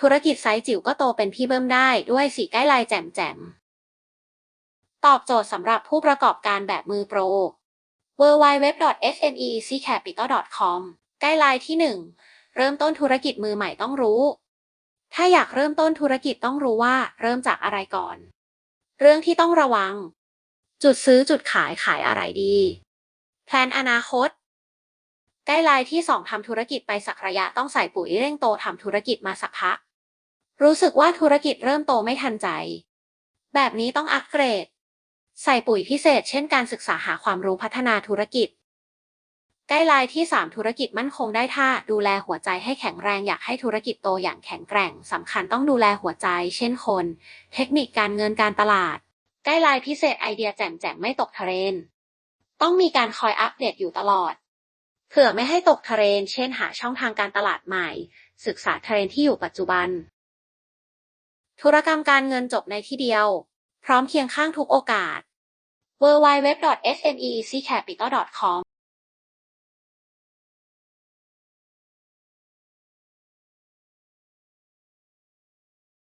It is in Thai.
ธุรกิจไซส์จิ๋วก็โตเป็นพี่เบิ้มได้ด้วยสีใกล้ลายแจ่มแจ่มๆตอบโจทย์สำหรับผู้ประกอบการแบบมือโปร w w w s m e c c a p i t a l c o m ใกล้ลายที่ 1 เริ่มต้นธุรกิจมือใหม่ต้องรู้ ถ้าอยากเริ่มต้นธุรกิจต้องรู้ว่าเริ่มจากอะไรก่อน เรื่องที่ต้องระวัง จุดซื้อจุดขายขายอะไรดี แพลนอนาคต ใกล้ไลน์ที่ 2ทำธุรกิจไปสักระยะต้องใส่ปุ๋ยเร่งโตทำธุรกิจมาสักพัก รู้สึกว่าธุรกิจเริ่มโตไม่ทันใจ แบบนี้ต้องอัปเกรด ใส่ปุ๋ยพิเศษ เช่นการศึกษาหาความรู้พัฒนาธุรกิจใกล้ไลน์ที่ 3 ธุรกิจมั่นคงได้ท่าดูแลหัวใจให้แข็งแรงอยากให้ธุรกิจโตอย่างแข็งแกร่งสำคัญต้องดูแลหัวใจ เช่นคน เทคนิคการเงินการตลาดใกล้ไลน์พิเศษไอเดียแจ่มแจ่มไม่ตกเทรนต้องมีการคอยอัปเดตอยู่ตลอดเผื่อไม่ให้ตกเทรนเช่นหาช่องทางการตลาดใหม่ ศึกษาเทรนที่อยู่ปัจจุบัน ธุรกรรมการเงินจบในที่เดียว พร้อมเคียงข้างทุกโอกาส w w w s m e c a p i t a l c o m